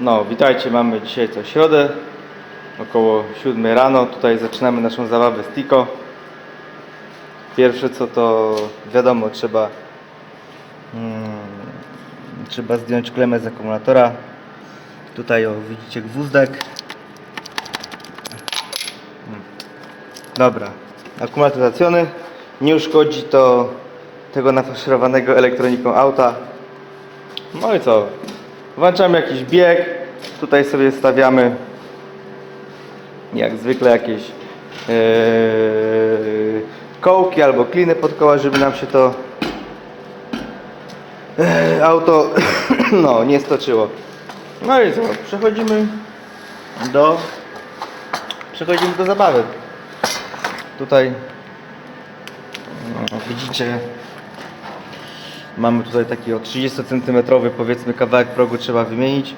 No, witajcie, mamy dzisiaj co środę, około 7 rano. Tutaj zaczynamy naszą zabawę z Tico. Pierwsze co to wiadomo, trzeba mm, trzeba zdjąć klemę z akumulatora. Tutaj o, widzicie gwózdek. Mm. Dobra, akumulator zaciony. Nie uszkodzi to tego nafaszerowanego elektroniką auta. No i co? Włączamy jakiś bieg. Tutaj sobie stawiamy jak zwykle jakieś yy, kołki albo kliny pod koła, żeby nam się to yy, auto no, nie stoczyło. No i co? Przechodzimy do przechodzimy do zabawy. Tutaj no, widzicie Mamy tutaj taki o 30 cm powiedzmy kawałek progu trzeba wymienić,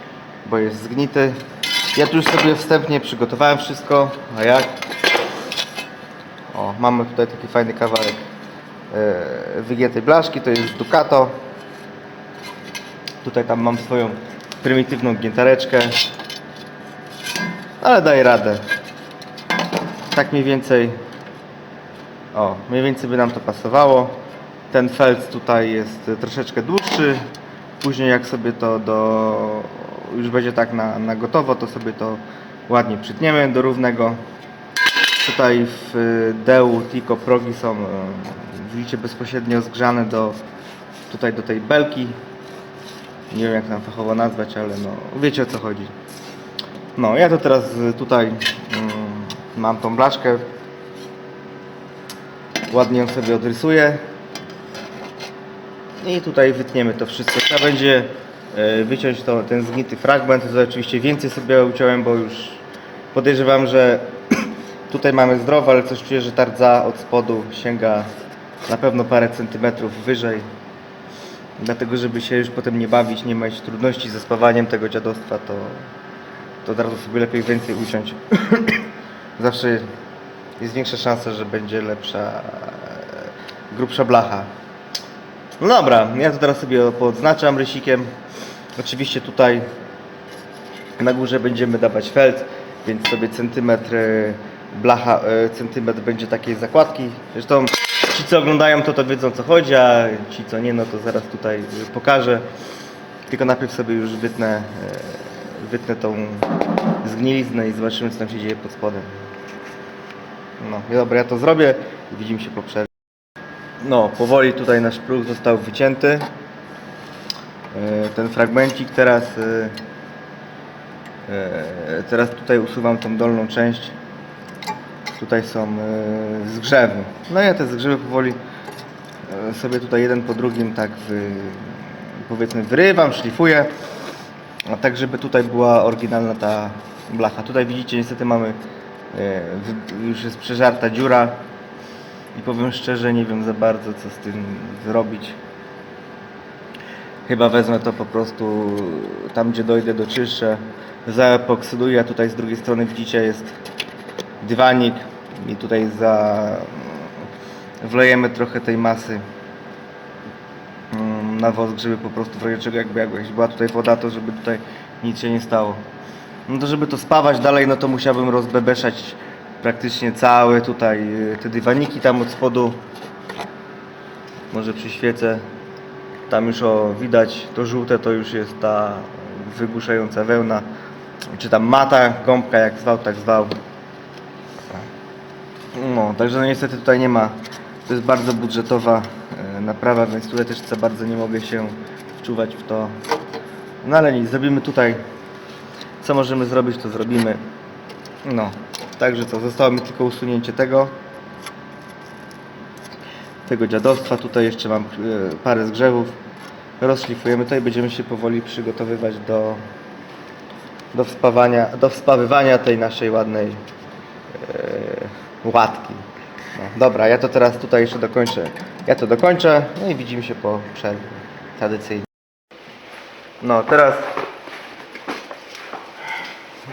bo jest zgnity. Ja tu już sobie wstępnie przygotowałem wszystko, a jak? O, mamy tutaj taki fajny kawałek e, wygiętej blaszki, to jest Ducato. Tutaj tam mam swoją prymitywną giętareczkę, ale daję radę. Tak mniej więcej, o, mniej więcej by nam to pasowało. Ten felt tutaj jest troszeczkę dłuższy. Później jak sobie to do już będzie tak na, na gotowo, to sobie to ładnie przytniemy do równego. Tutaj w y, Deu Tico progi są y, widzicie bezpośrednio zgrzane do tutaj do tej belki. Nie wiem jak tam fachowo nazwać, ale no wiecie o co chodzi. No ja to teraz tutaj mm, mam tą blaszkę. Ładnie ją sobie odrysuję. I tutaj wytniemy to wszystko. Trzeba będzie e, wyciąć to, ten zgnity fragment. To oczywiście więcej sobie uciąłem, bo już podejrzewam, że tutaj mamy zdrowo, ale coś czuję, że ta rdza od spodu sięga na pewno parę centymetrów wyżej. Dlatego, żeby się już potem nie bawić, nie mieć trudności ze spawaniem tego dziadostwa, to, to od razu sobie lepiej więcej uciąć. Zawsze jest większa szansa, że będzie lepsza, grubsza blacha. No dobra, ja to teraz sobie podznaczam rysikiem. Oczywiście tutaj na górze będziemy dawać felt, więc sobie centymetr e, blacha, e, centymetr będzie takiej zakładki. Zresztą ci co oglądają to to wiedzą co chodzi, a ci co nie no to zaraz tutaj pokażę. Tylko najpierw sobie już wytnę, e, wytnę tą zgniliznę i zobaczymy co tam się dzieje pod spodem. No i dobra, ja to zrobię i widzimy się po przerwie. No, powoli tutaj nasz próg został wycięty. E, Ten fragmencik teraz e, e, teraz tutaj usuwam tą dolną część. Tutaj są zgrzewy. No ja te zgrzewy powoli sobie tutaj jeden po drugim tak powiedzmy wyrywam, szlifuję. A tak żeby tutaj była oryginalna ta blacha. Tutaj widzicie niestety mamy już jest przeżarta dziura. I powiem szczerze, nie wiem za bardzo co z tym zrobić. Chyba wezmę to po prostu tam gdzie dojdę do czyszczę. Zaepoksyduję, a tutaj z drugiej strony widzicie jest dywanik i tutaj za wlejemy trochę tej masy mm, na wosk, żeby po prostu w razie czego jakby jakaś była tutaj woda, to żeby tutaj nic się nie stało. No to żeby to spawać dalej, no to musiałbym rozbebeszać praktycznie całe tutaj y, te dywaniki tam od spodu. Może przyświecę. Tam już o widać to żółte to już jest ta wygłuszająca wełna. Czy tam mata, gąbka jak zwał, tak zwał. No, także no niestety tutaj nie ma. To jest bardzo budżetowa e, naprawa, więc tutaj też za bardzo nie mogę się wczuwać w to. No ale nic, zrobimy tutaj co możemy zrobić, to zrobimy. No, także co, zostało mi tylko usunięcie tego. Tego dziadostwa. Tutaj jeszcze mam e, parę zgrzewów. Rozszlifujemy to i będziemy się powoli przygotowywać do, do, wspawania, do wspawywania tej naszej ładnej e, łatki. No, dobra, ja to teraz tutaj jeszcze dokończę. Ja to dokończę, no i widzimy się po przerwie. Tradycyjnie. No, teraz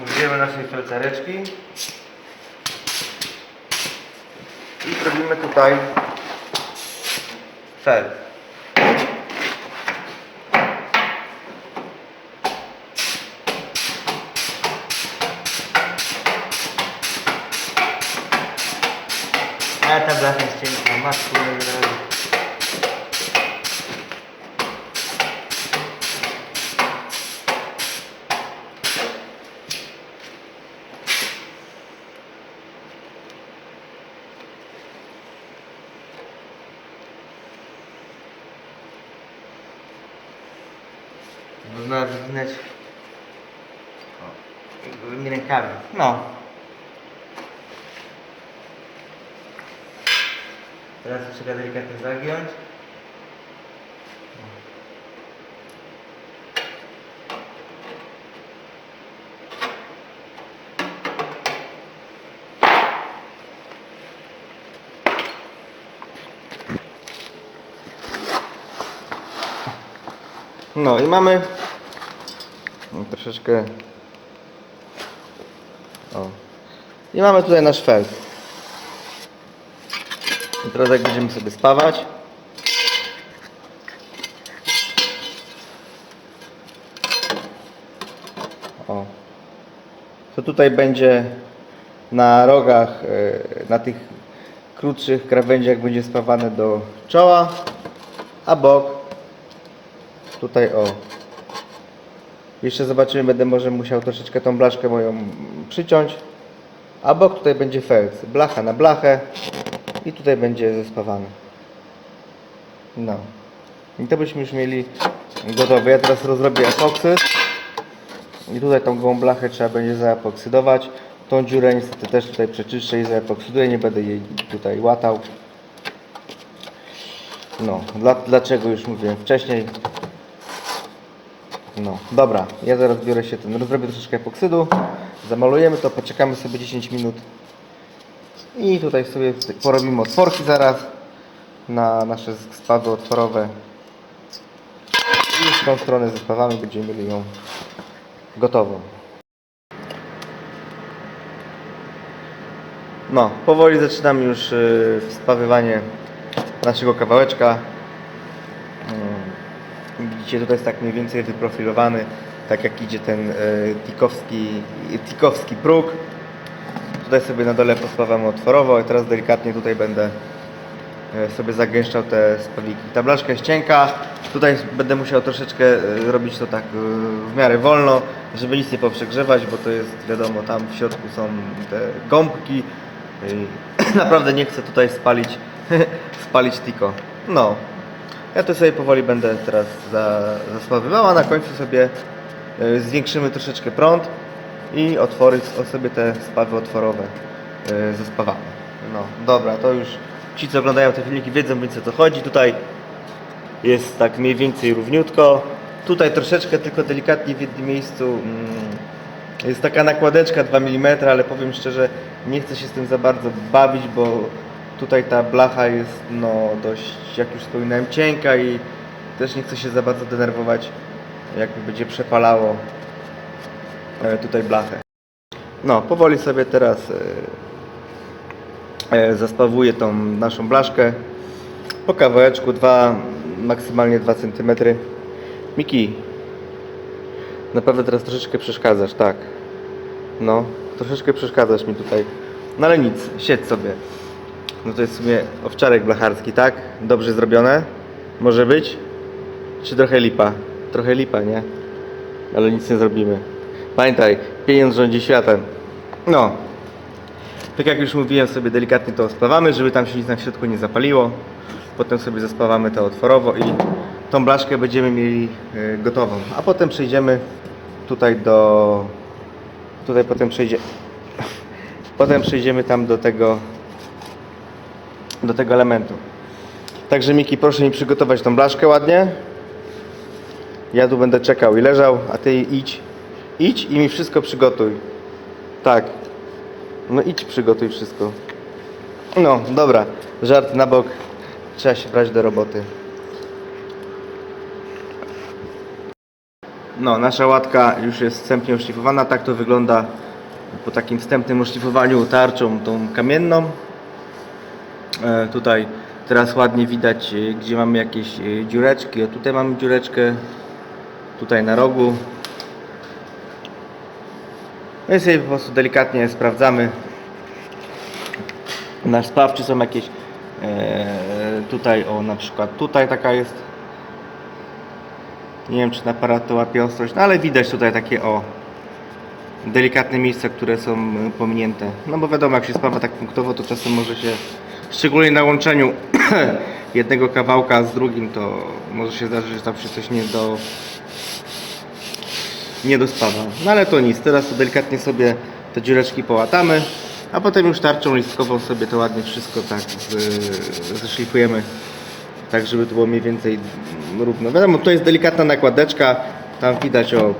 użyjemy naszej felcereczki i zrobimy tutaj fel. Ja ta blacha jest cienka, masz kurde, o, gołymi rękami. No. Teraz trzeba delikatnie zagiąć. No i mamy troszeczkę o. I mamy tutaj nasz felt. I teraz jak będziemy sobie spawać. O. To tutaj będzie na rogach, e, na tych krótszych krawędziach będzie spawane do czoła, a bok tutaj o. Jeszcze zobaczymy, będę może musiał troszeczkę tą blaszkę moją przyciąć. A bok tutaj będzie felc. Blacha na blachę i tutaj będzie zespawany. No. I to byśmy już mieli gotowe. Ja teraz rozrobię epoksyd. I tutaj tą gołą blachę trzeba będzie zaepoksydować. Tą dziurę niestety też tutaj przeczyszczę i zaepoksyduję. Nie będę jej tutaj łatał. No, dla, dlaczego już mówiłem wcześniej. No, dobra, ja zaraz biorę się ten, rozrobię troszeczkę epoksydu, zamalujemy to, poczekamy sobie 10 minut i tutaj sobie porobimy otworki zaraz na nasze spawy otworowe i z tą stronę ze spawami będziemy mieli ją gotową. No, powoli zaczynam już yy, spawywanie naszego kawałeczka. Widzicie, tutaj jest tak mniej więcej wyprofilowany, tak jak idzie ten e, tikowski, tikowski próg. Tutaj sobie na dole pospawamy otworowo i teraz delikatnie tutaj będę e, sobie zagęszczał te spawiki. Ta blaszka jest cienka, tutaj będę musiał troszeczkę e, robić to tak w miarę wolno, żeby nic nie poprzegrzewać, bo to jest wiadomo, tam w środku są te gąbki. Naprawdę nie chcę tutaj spalić, spalić tiko. No, ja to sobie powoli będę teraz za, zaspawywał, a na końcu sobie e, zwiększymy troszeczkę prąd i otwory sobie te spawy otworowe e, zespawamy. No dobra, to już ci co oglądają te filmiki wiedzą więc o co chodzi. Tutaj jest tak mniej więcej równiutko. Tutaj troszeczkę tylko delikatnie w jednym miejscu mm, jest taka nakładeczka 2 mm, ale powiem szczerze, nie chcę się z tym za bardzo bawić, bo tutaj ta blacha jest no dość, jak już wspominałem, cienka i też nie chcę się za bardzo denerwować, jak będzie przepalało e, tutaj blachę. No, powoli sobie teraz e, e, zaspawuję tą naszą blaszkę po kawałeczku, maksymalnie 2 cm. Miki, naprawdę teraz troszeczkę przeszkadzasz, tak. No, troszeczkę przeszkadzasz mi tutaj. No ale nic, siedź sobie. No to jest w sumie owczarek blacharski, tak? Dobrze zrobione? Może być? Czy trochę lipa? Trochę lipa, nie? Ale nic nie zrobimy. Pamiętaj, pieniądz rządzi światem. No. Tak jak już mówiłem, sobie delikatnie to spawamy, żeby tam się nic na środku nie zapaliło. Potem sobie zaspawamy to otworowo i tą blaszkę będziemy mieli y, gotową. A potem przejdziemy tutaj do... Tutaj potem przejdzie... Potem przejdziemy tam do tego do tego elementu. Także Miki, proszę mi przygotować tą blaszkę ładnie. Ja tu będę czekał i leżał, a ty idź. Idź i mi wszystko przygotuj. Tak. No idź przygotuj wszystko. No, dobra. Żart na bok. Trzeba się brać do roboty. No, nasza łatka już jest wstępnie oszlifowana. Tak to wygląda po takim wstępnym oszlifowaniu tarczą tą kamienną. E, tutaj teraz ładnie widać, e, gdzie mamy jakieś e, dziureczki. O tutaj mamy dziureczkę, tutaj na rogu. No i sobie po prostu delikatnie sprawdzamy, nasz spaw, czy są jakieś tutaj, o na przykład tutaj taka jest. Nie wiem, czy na aparat to łapie ostrość, no ale widać tutaj takie o delikatne miejsca, które są pominięte. No bo wiadomo, jak się spawa tak punktowo, to czasem może się, szczególnie na łączeniu jednego kawałka z drugim, to może się zdarzyć, że tam się coś nie do nie dospawa. No ale to nic, teraz to delikatnie sobie te dziureczki połatamy, a potem już tarczą listkową sobie to ładnie wszystko tak zeszlifujemy, tak żeby to było mniej więcej równo. Wiadomo, to jest delikatna nakładeczka, tam widać o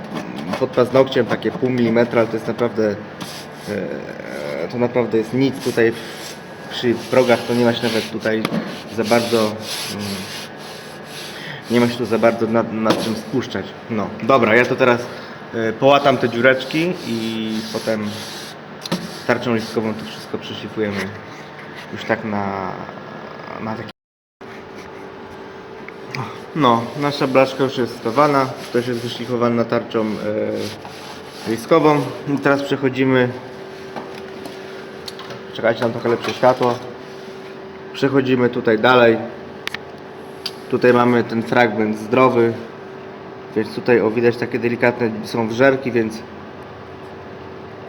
pod paznokciem takie pół milimetra, ale to jest naprawdę e, to naprawdę jest nic tutaj przy progach to nie ma się nawet tutaj za bardzo mm, nie ma się tu za bardzo nad, nad czym spuszczać. No, dobra, ja to teraz y, połatam te dziureczki i potem tarczą listkową to wszystko przeszlifujemy już tak na, na taki... No, nasza blaszka już jest stawana, też jest wyszlifowana tarczą y, listkową. I teraz przechodzimy... Czekajcie, nam trochę lepsze światło. Przechodzimy tutaj dalej. Tutaj mamy ten fragment zdrowy, więc tutaj o widać takie delikatne są wżerki, więc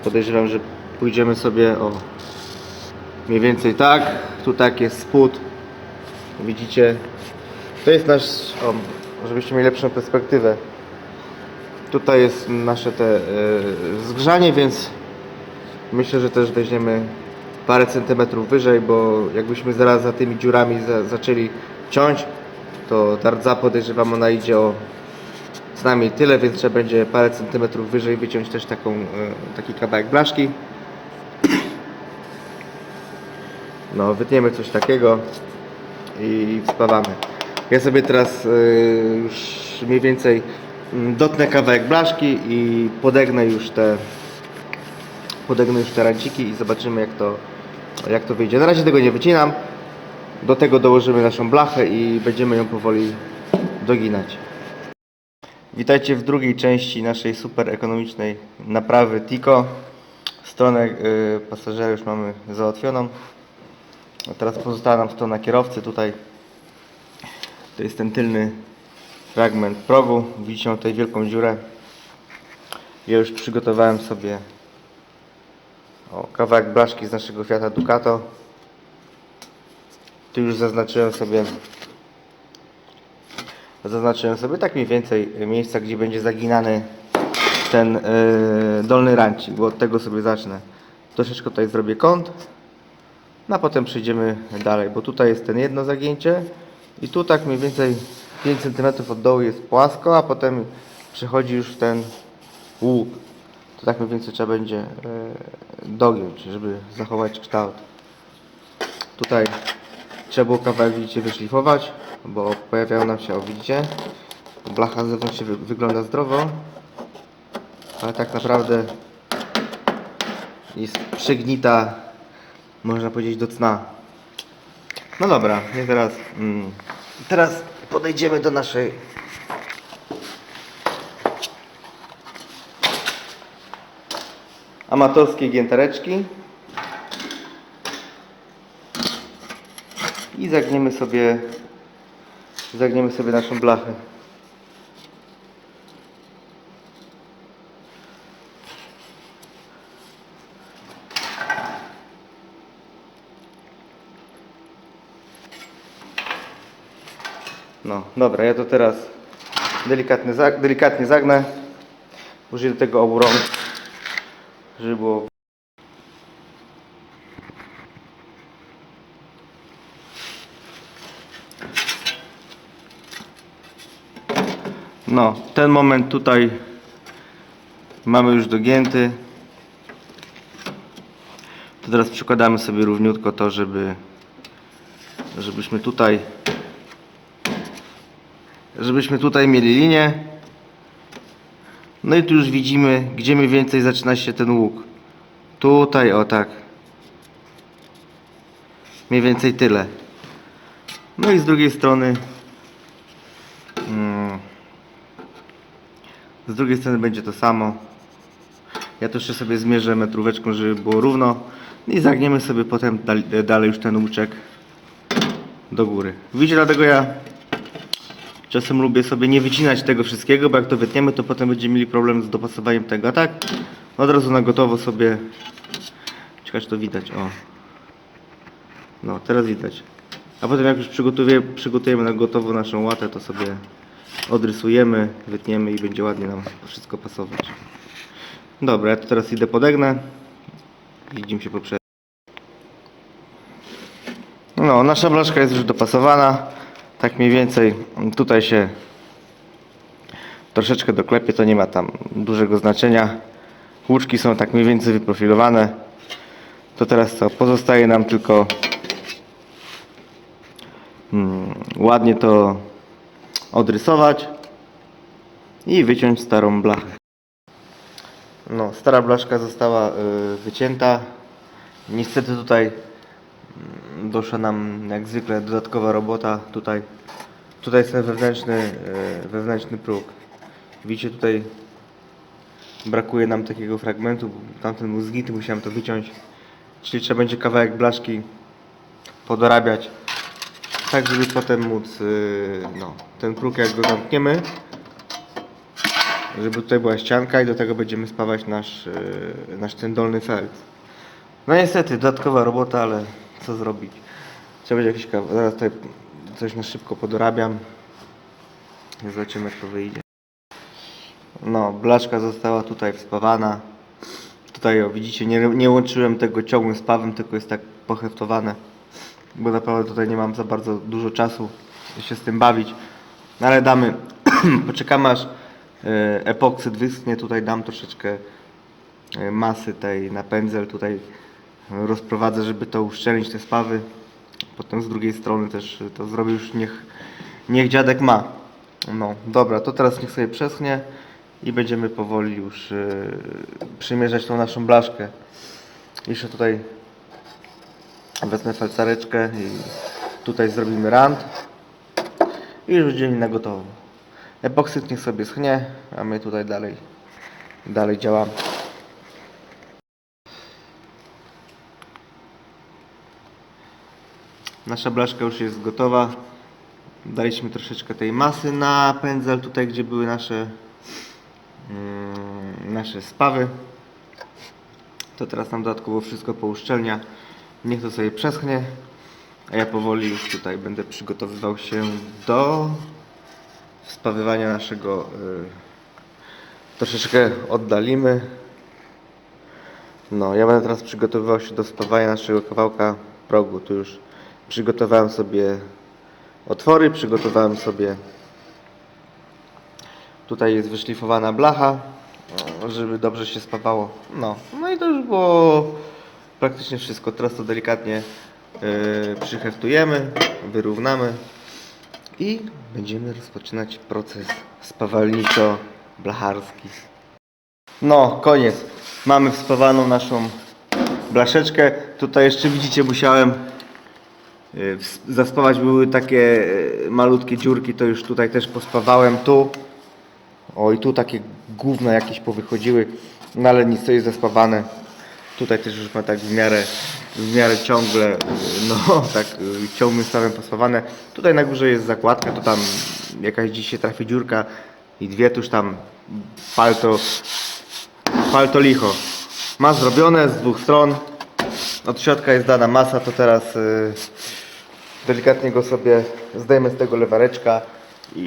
podejrzewam, że pójdziemy sobie o mniej więcej tak. Tu tak jest spód. Widzicie? To jest nasz, o, żebyście mieli lepszą perspektywę. Tutaj jest nasze te e, zgrzanie, więc myślę, że też weźmiemy parę centymetrów wyżej, bo jakbyśmy zaraz za tymi dziurami za, zaczęli ciąć, to dardza podejrzewam ona idzie o co najmniej tyle, więc trzeba będzie parę centymetrów wyżej wyciąć też taką, e, taki kawałek blaszki. No, wytniemy coś takiego i spawamy. Ja sobie teraz e, już mniej więcej mm, dotnę kawałek blaszki i podegnę już te podegnę już te ranciki i zobaczymy jak to, jak to wyjdzie. Na razie tego nie wycinam. Do tego dołożymy naszą blachę i będziemy ją powoli doginać. Witajcie w drugiej części naszej super ekonomicznej naprawy Tico. Stronę y, pasażera już mamy załatwioną. A teraz pozostała nam strona kierowcy. Tutaj to jest ten tylny fragment progu. Widzicie tutaj wielką dziurę. Ja już przygotowałem sobie o, kawałek blaszki z naszego Fiata Ducato. Tu już zaznaczyłem sobie zaznaczyłem sobie tak mniej więcej miejsca, gdzie będzie zaginany ten yy, dolny rancik, bo od tego sobie zacznę. Troszeczkę tutaj zrobię kąt, no a potem przejdziemy dalej, bo tutaj jest ten jedno zagięcie i tu tak mniej więcej 5 cm od dołu jest płasko, a potem przechodzi już w ten łuk. To tak mniej więcej trzeba będzie yy, dogiąć, żeby zachować kształt. Tutaj trzeba było kawałek widzicie wyszlifować, bo pojawiało nam się, o widzicie, blacha z zewnątrz się wy wygląda zdrowo, ale tak naprawdę jest przegnita, można powiedzieć, do cna. No dobra, nie teraz. Mm, teraz podejdziemy do naszej amatorskiej giętereczki. i zagniemy sobie zagniemy sobie naszą blachę. No, dobra, ja to teraz delikatnie, delikatnie zagnę. Użyję do tego obu rąk, żeby było No, ten moment tutaj mamy już dogięty. To teraz przykładamy sobie równiutko to, żeby żebyśmy tutaj żebyśmy tutaj mieli linię. No i tu już widzimy, gdzie mniej więcej zaczyna się ten łuk. Tutaj, o tak. Mniej więcej tyle. No i z drugiej strony mm, z drugiej strony będzie to samo. Ja to jeszcze sobie zmierzę metróweczką, żeby było równo. I zagniemy sobie potem dal- dalej już ten łuczek do góry. Widzicie, dlatego ja czasem lubię sobie nie wycinać tego wszystkiego, bo jak to wytniemy, to potem będziemy mieli problem z dopasowaniem tego. A tak od razu na gotowo sobie... Ciekawe, czy to widać, o. No, teraz widać. A potem jak już przygotuje, przygotujemy na gotowo naszą łatę, to sobie odrysujemy, wytniemy i będzie ładnie nam wszystko pasować. Dobra, ja to teraz idę podegnę. Widzimy się po przerwie. No, nasza blaszka jest już dopasowana. Tak mniej więcej tutaj się troszeczkę doklepie, to nie ma tam dużego znaczenia. Łuczki są tak mniej więcej wyprofilowane. To teraz co? Pozostaje nam tylko mm, ładnie to odrysować i wyciąć starą blachę. No, stara blaszka została y, wycięta. Niestety tutaj doszła nam jak zwykle dodatkowa robota. Tutaj, tutaj jest ten wewnętrzny, y, wewnętrzny próg. Widzicie tutaj brakuje nam takiego fragmentu, tamten był zgity, musiałem to wyciąć. Czyli trzeba będzie kawałek blaszki podorabiać tak, żeby potem móc y, no, ten próg jak go zamkniemy żeby tutaj była ścianka i do tego będziemy spawać nasz, yy, nasz ten dolny felt. No niestety, dodatkowa robota, ale co zrobić? Trzeba będzie jakiś kawał. Zaraz tutaj coś na szybko podorabiam. Zobaczymy jak to wyjdzie. No, blaszka została tutaj wspawana. Tutaj o, widzicie, nie, nie łączyłem tego ciągłym spawem, tylko jest tak poheftowane. Bo naprawdę tutaj nie mam za bardzo dużo czasu się z tym bawić. No ale damy, poczekamy aż e, epoksyd wyschnie. Tutaj dam troszeczkę e, masy tej na pędzel. Tutaj rozprowadzę, żeby to uszczelnić te spawy. Potem z drugiej strony też to zrobię już niech, niech dziadek ma. No dobra, to teraz niech sobie przeschnie i będziemy powoli już e, przymierzać tą naszą blaszkę. Jeszcze tutaj wezmę falcareczkę i tutaj zrobimy rand i już będziemy na gotowo. Epoksyd niech sobie schnie, a my tutaj dalej, dalej działamy. Nasza blaszka już jest gotowa. Daliśmy troszeczkę tej masy na pędzel, tutaj gdzie były nasze, mm, nasze spawy. To teraz nam dodatkowo wszystko pouszczelnia. Niech to sobie przeschnie. A ja powoli już tutaj będę przygotowywał się do spawywania naszego. y, troszeczkę oddalimy. No, ja będę teraz przygotowywał się do spawania naszego kawałka progu. Tu już przygotowałem sobie otwory, przygotowałem sobie. Tutaj jest wyszlifowana blacha, żeby dobrze się spawało. No, no i to już było praktycznie wszystko. Teraz to delikatnie yy, przyheftujemy, wyrównamy i będziemy rozpoczynać proces spawalniczo-blacharski. No, koniec. Mamy wspawaną naszą blaszeczkę. Tutaj jeszcze widzicie, musiałem zaspawać. Były takie y, malutkie dziurki, to już tutaj też pospawałem. Tu. O, i tu takie gówna jakieś powychodziły. No ale nic, to jest zaspawane. Tutaj też już ma tak w miarę, w miarę ciągle, y, no tak y, ciągłym stawem pospawane. Tutaj na górze jest zakładka, to tam jakaś dziś się trafi dziurka i dwie tuż tam palto, palto licho. Ma zrobione z dwóch stron. Od środka jest dana masa, to teraz y, delikatnie go sobie zdejmę z tego lewareczka i,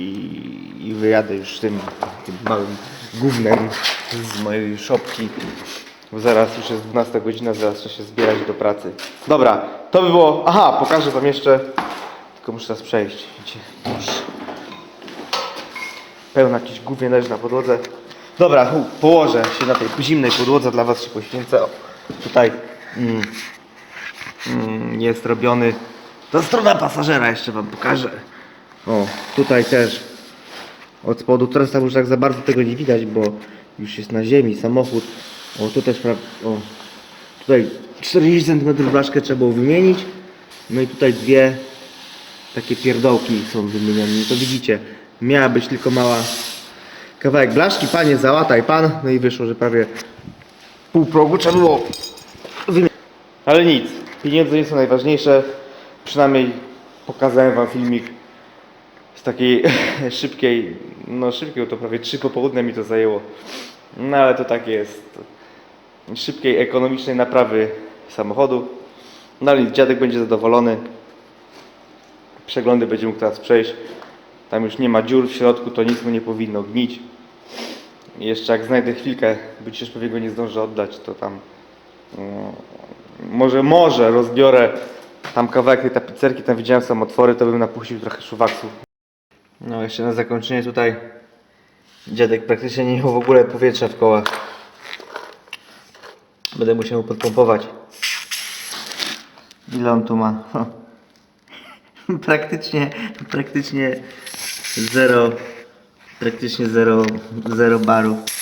i wyjadę już tym, tym małym gównem z mojej szopki. Bo zaraz już jest 12 godzina, zaraz trzeba się zbierać do pracy. Dobra, to by było. Aha, pokażę wam jeszcze. Tylko muszę teraz przejść. Widzicie, już pełno jakiś gówien leży na podłodze. Dobra, hu, położę się na tej zimnej podłodze, dla was się poświęcę. O, tutaj mm, mm, jest robiony. To strona pasażera jeszcze wam pokażę. O, tutaj też od spodu. Teraz tam już tak za bardzo tego nie widać, bo już jest na ziemi samochód. O, tu też, pra- o, tutaj 40 cm blaszkę trzeba było wymienić. No i tutaj dwie takie pierdołki są wymienione. No to widzicie, miała być tylko mała kawałek blaszki. Panie, załataj pan. No i wyszło, że prawie pół progu trzeba było wymienić. Ale nic, pieniądze nie są najważniejsze. Przynajmniej pokazałem wam filmik z takiej szybkiej, no szybkiej, to prawie 3 popołudnia mi to zajęło. No ale to tak jest. Szybkiej, ekonomicznej naprawy samochodu. No ale dziadek będzie zadowolony. Przeglądy będzie mógł teraz przejść. Tam już nie ma dziur w środku, to nic mu nie powinno gnić. Jeszcze jak znajdę chwilkę, bo dzisiaj pewnie go nie zdążę oddać, to tam no, może, może rozbiorę tam kawałek tej tapicerki, tam widziałem sam otwory, to bym napuścił trochę szuwaksu. No jeszcze na zakończenie tutaj dziadek praktycznie nie miał w ogóle powietrza w kołach. Będę musiał podpompować. Ile on tu ma? praktycznie, praktycznie zero, praktycznie zero, zero barów.